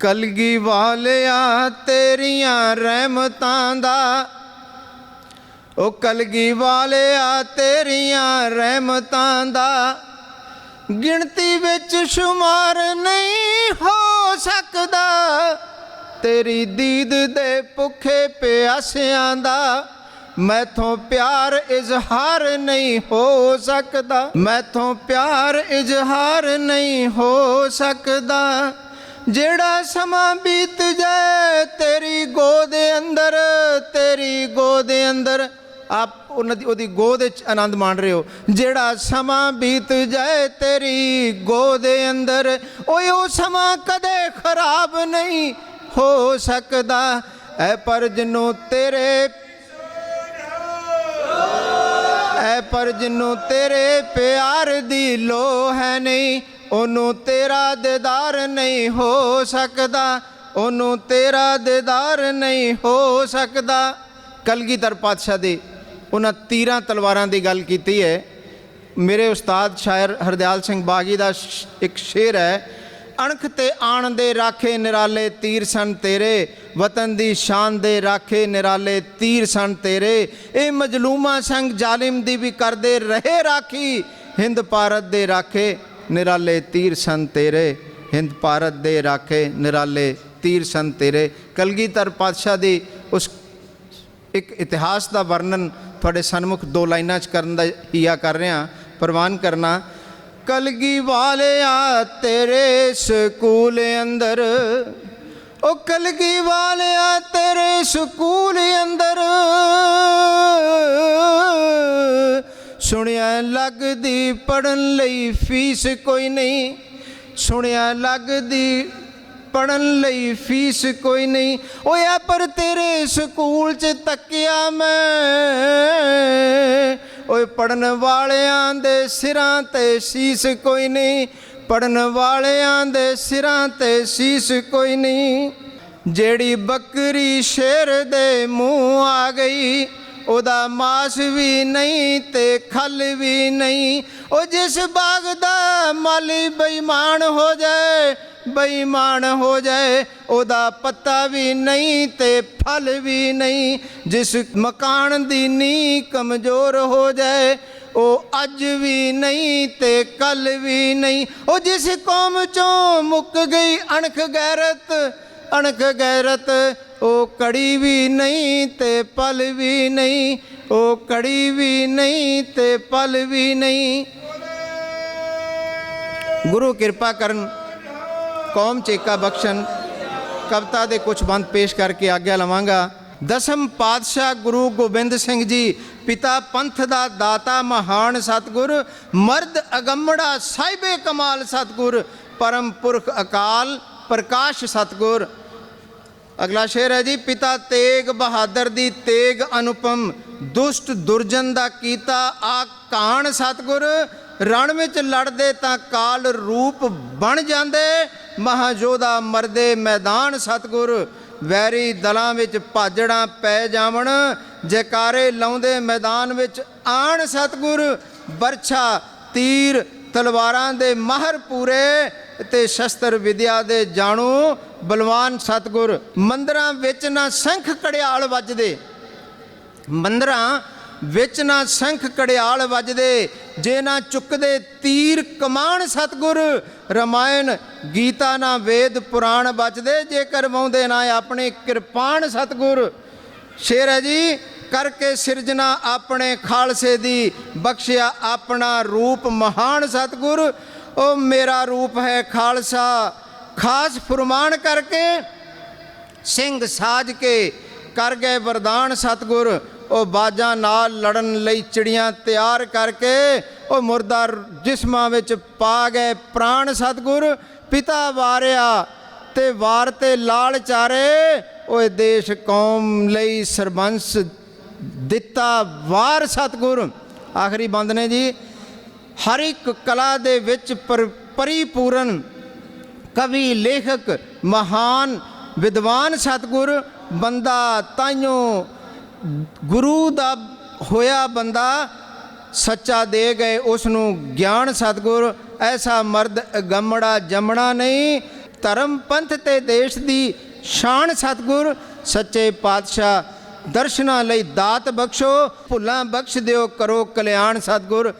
ਕਲਗੀ ਵਾਲਿਆ, ਤੇਰੀਆਂ ਰਹਿਮਤਾਂ ਦਾ। ਉਹ ਕਲਗੀ ਵਾਲਿਆ, ਤੇਰੀਆਂ ਰਹਿਮਤਾਂ ਦਾ। ਗਿਣਤੀ ਵਿੱਚ ਸ਼ੁਮਾਰ ਨਹੀਂ ਹੋ ਸਕਦਾ। ਤੇਰੀ ਦੀਦ ਦੇ ਭੁੱਖੇ ਪਿਆਸਿਆਂ ਦਾ। ਮੈਥੋਂ ਪਿਆਰ ਇਜ਼ਹਾਰ ਨਹੀਂ ਹੋ ਸਕਦਾ। ਮੈਥੋਂ ਪਿਆਰ ਇਜ਼ਹਾਰ ਨਹੀਂ ਹੋ ਸਕਦਾ। ਜਿਹੜਾ ਸਮਾਂ ਬੀਤ ਜਾਏ, ਤੇਰੀ ਗੋਦ ਅੰਦਰ, ਤੇਰੀ ਗੋਦ ਅੰਦਰ, ਆਪ ਉਹਨਾਂ ਦੀ ਉਹਦੀ ਗੋਦ ਵਿੱਚ ਆਨੰਦ ਮਾਣ ਰਹੇ ਹੋ। ਜਿਹੜਾ ਸਮਾਂ ਬੀਤ ਜਾਏ, ਤੇਰੀ ਗੋਦ ਅੰਦਰ, ਓਏ ਉਹ ਸਮਾਂ ਕਦੇ ਖਰਾਬ ਨਹੀਂ ਹੋ ਸਕਦਾ। ਐ ਪਰ ਜਿਨੂੰ ਤੇਰੇ ਐ ਪਰ ਜਿਨੂੰ ਤੇਰੇ ਪਿਆਰ ਦੀ ਲੋ ਹੈ ਨਹੀਂ। ਉਹਨੂੰ ਤੇਰਾ ਦੀਦਾਰ ਨਹੀਂ ਹੋ ਸਕਦਾ, ਉਹਨੂੰ ਤੇਰਾ ਦੀਦਾਰ ਨਹੀਂ ਹੋ ਸਕਦਾ। ਕਲਗੀਧਰ ਪਾਤਸ਼ਾਹ ਦੇ ਉਹਨਾਂ ਤੀਰਾਂ ਤਲਵਾਰਾਂ ਦੀ ਗੱਲ ਕੀਤੀ ਹੈ। ਮੇਰੇ ਉਸਤਾਦ ਸ਼ਾਇਰ ਹਰਦਿਆਲ ਸਿੰਘ ਬਾਗੀ ਦਾ ਸ਼- ਇੱਕ ਸ਼ੇਰ ਹੈ, ਅਣਖ ਤੇ ਆਣ ਦੇ ਰਾਖੇ ਨਿਰਾਲੇ ਤੀਰ ਸਨ ਤੇਰੇ, ਵਤਨ ਦੀ ਸ਼ਾਨ ਦੇ ਰਾਖੇ ਨਿਰਾਲੇ ਤੀਰ ਸਨ ਤੇਰੇ। ਇਹ ਮਜਲੂਮਾ ਸੰਗ ਜ਼ਾਲਿਮ ਦੀ ਵੀ ਕਰਦੇ ਰਹੇ ਰਾਖੀ, ਹਿੰਦ ਭਾਰਤ ਦੇ ਰਾਖੇ ਨਿਰਾਲੇ ਤੀਰ ਸਨ ਤੇਰੇ, ਹਿੰਦ ਭਾਰਤ ਦੇ ਰਾਖੇ ਨਿਰਾਲੇ ਤੀਰ ਸਨ ਤੇਰੇ। ਕਲਗੀਧਰ ਪਾਤਸ਼ਾਹ ਦੀ ਉਸ ਇੱਕ ਇਤਿਹਾਸ ਦਾ ਵਰਣਨ ਤੁਹਾਡੇ ਸਨਮੁਖ ਦੋ ਲਾਈਨਾਂ 'ਚ ਕਰਨ ਦਾ ਹੀਆ ਕਰ ਰਿਹਾ, ਪ੍ਰਵਾਨ ਕਰਨਾ। ਕਲਗੀ ਵਾਲਿਆ ਤੇਰੇ ਸਕੂਲ ਅੰਦਰ ਉਹ ਕਲਗੀ ਵਾਲਿਆ ਤੇਰੇ ਸਕੂਲ ਅੰਦਰ। ਸੁਣਿਆ ਲੱਗਦੀ ਪੜਨ ਲਈ ਫੀਸ ਕੋਈ ਨਹੀਂ। ਸੁਣਿਆ ਲੱਗਦੀ ਪੜਨ ਲਈ ਫੀਸ ਕੋਈ ਨਹੀਂ। ਓਏ ਪਰ ਤੇਰੇ ਸਕੂਲ ਚ ਤੱਕਿਆ ਮੈਂ। ਓਏ ਪੜਨ ਵਾਲਿਆਂ ਦੇ ਸਿਰਾਂ ਤੇ ਸੀਸ ਕੋਈ ਨਹੀਂ। ਪੜਨ ਵਾਲਿਆਂ ਦੇ ਸਿਰਾਂ ਤੇ ਸੀਸ ਕੋਈ ਨਹੀਂ। ਜਿਹੜੀ ਬੱਕਰੀ ਸ਼ੇਰ ਦੇ ਮੂੰਹ ਆ ਗਈ ਉਹਦਾ ਮਾਸ ਵੀ ਨਹੀਂ ਤੇ ਖਲ ਵੀ ਨਹੀਂ। ਉਹ ਜਿਸ ਬਾਗ ਦਾ ਮਾਲੀ ਬੇਈਮਾਨ ਹੋ ਜਾਏ, ਬੇਈਮਾਨ ਹੋ ਜਾਏ, ਉਹਦਾ ਪੱਤਾ ਵੀ ਨਹੀਂ ਤੇ ਫਲ ਵੀ ਨਹੀਂ। ਜਿਸ ਮਕਾਨ ਦੀ ਨੀ ਕਮਜ਼ੋਰ ਹੋ ਜਾਏ, ਉਹ ਅੱਜ ਵੀ ਨਹੀਂ ਤੇ ਕੱਲ ਵੀ ਨਹੀਂ। ਉਹ ਜਿਸ ਕੌਮ ਚੋਂ ਮੁੱਕ ਗਈ ਅਣਖ ਗੈਰਤ ਅਣਖ ਗੈਰਤ ਉਹ ਕੜੀ ਵੀ ਨਹੀਂ ਤੇ ਪਲ ਵੀ ਨਹੀਂ ਉਹ ਕੜੀ ਵੀ ਨਹੀਂ ਤੇ ਪਲ ਵੀ ਨਹੀਂ। ਗੁਰੂ ਕਿਰਪਾ ਕਰਨ, ਕੌਮ ਚੇਕਾ ਬਖਸ਼ਣ, ਕਵਿਤਾ ਦੇ ਕੁਝ ਬੰਦ ਪੇਸ਼ ਕਰਕੇ ਆਗਿਆ ਲਵਾਂਗਾ। ਦਸਮ ਪਾਤਸ਼ਾਹ ਗੁਰੂ ਗੋਬਿੰਦ ਸਿੰਘ ਜੀ, ਪਿਤਾ ਪੰਥ ਦਾ ਦਾਤਾ ਮਹਾਨ ਸਤਗੁਰ, ਮਰਦ ਅਗੰਮੜਾ ਸਾਹਿਬੇ ਕਮਾਲ ਸਤਗੁਰ, ਪਰਮ ਪੁਰਖ ਅਕਾਲ ਪ੍ਰਕਾਸ਼ ਸਤਗੁਰ। ਅਗਲਾ ਸ਼ੇਰ ਹੈ ਜੀ, ਪਿਤਾ ਤੇਗ ਬਹਾਦਰ ਦੀ ਤੇਗ ਅਨੁਪਮ, ਦੁਸ਼ਟ ਦੁਰਜਨ ਦਾ ਕੀਤਾ ਆ ਕਾਣ ਸਤਗੁਰ, ਰਣ ਵਿੱਚ ਲੜਦੇ ਤਾਂ ਕਾਲ ਰੂਪ ਬਣ ਜਾਂਦੇ ਮਹਾਯੋਧਾ ਮਰਦੇ ਮੈਦਾਨ ਸਤਗੁਰ, ਵੈਰੀ ਦਲਾਂ ਵਿੱਚ ਭਾਜੜਾਂ ਪੈ ਜਾਵਣ, ਜੈਕਾਰੇ ਲਾਉਂਦੇ ਮੈਦਾਨ ਵਿੱਚ ਆਣ ਸਤਗੁਰ ਬਰਛਾ ਤੀਰ ਤਲਵਾਰਾਂ ਦੇ ਮਾਹਰ ਪੂਰੇ ਤੇ ਸ਼ਸਤਰ ਵਿਦਿਆ ਦੇ ਜਾਣੂ, ਬਲਵਾਨ ਸਤਗੁਰ, ਮੰਦਰਾਂ ਵਿੱਚ ਨਾ ਸੰਖ ਕੜਿਆਲ ਵੱਜਦੇ। ਮੰਦਰਾਂ ਵਿੱਚ ਨਾ ਸੰਖ ਕੜਿਆਲ ਵੱਜਦੇ, ਜੇ ਨਾ ਚੁੱਕਦੇ ਤੀਰ ਕਮਾਨ ਸਤਗੁਰ, ਰਮਾਇਣ ਗੀਤਾ ਨਾ ਵੇਦ ਪੁਰਾਣ ਬਚਦੇ ਜੇ ਕਰਵਾਉਂਦੇ ਨਾ ਆਪਣੇ ਕਿਰਪਾਨ ਸਤਗੁਰ। ਸ਼ੇਰ ਹੈ ਜੀ, ਕਰਕੇ ਸਿਰਜਣਾ ਆਪਣੇ ਖਾਲਸੇ ਦੀ, ਬਖਸ਼ਿਆ ਆਪਣਾ ਰੂਪ ਮਹਾਨ ਸਤਗੁਰ। ਉਹ ਮੇਰਾ ਰੂਪ ਹੈ ਖਾਲਸਾ। ਖਾਸ ਫਰਮਾਨ ਕਰਕੇ ਸਿੰਘ ਸਾਜ ਕੇ ਕਰ ਗਏ ਵਰਦਾਨ ਸਤਗੁਰ। ਉਹ ਬਾਜਾਂ ਨਾਲ ਲੜਨ ਲਈ ਚਿੜੀਆਂ ਤਿਆਰ ਕਰਕੇ ਉਹ ਮੁਰਦਾ ਜਿਸਮਾਂ ਵਿੱਚ ਪਾ ਗਏ ਪ੍ਰਾਣ ਸਤਗੁਰ। ਪਿਤਾ ਵਾਰਿਆ ਤੇ ਵਾਰ ਤੇ ਲਾਲ ਚਾਰੇ, ਓਏ ਦੇਸ਼ ਕੌਮ ਲਈ ਸਰਬੰਸ ਦਿੱਤਾ ਵਾਰ ਸਤਗੁਰ। ਆਖਰੀ ਬੰਦ ਨੇ ਜੀ, ਹਰ ਇੱਕ ਕਲਾ ਦੇ ਵਿੱਚ ਪਰ- ਪਰਿਪੂਰਨ ਕਵੀ, ਲੇਖਕ, ਮਹਾਨ ਵਿਦਵਾਨ ਸਤਗੁਰ, ਬੰਦਾ ਤਾਈਓ ਗੁਰੂ ਦਾ ਹੋਇਆ ਬੰਦਾ, ਸੱਚਾ ਦੇ ਗਏ ਉਸ ਨੂੰ ਗਿਆਨ ਸਤਗੁਰ, ਐਸਾ ਮਰਦ ਗਮੜਾ ਜਮਣਾ ਨਹੀਂ। ਧਰਮ ਪੰਥ ਤੇ ਦੇਸ਼ ਦੀ ਸ਼ਾਨ ਸਤਗੁਰ, ਸੱਚੇ ਪਾਤਸ਼ਾਹ ਦਰਸ਼ਨਾਂ ਲਈ ਦਾਤ ਬਖਸ਼ੋ, ਭੁੱਲਾਂ ਬਖਸ਼ ਦਿਓ, ਕਰੋ ਕਲਿਆਣ ਸਤਗੁਰ।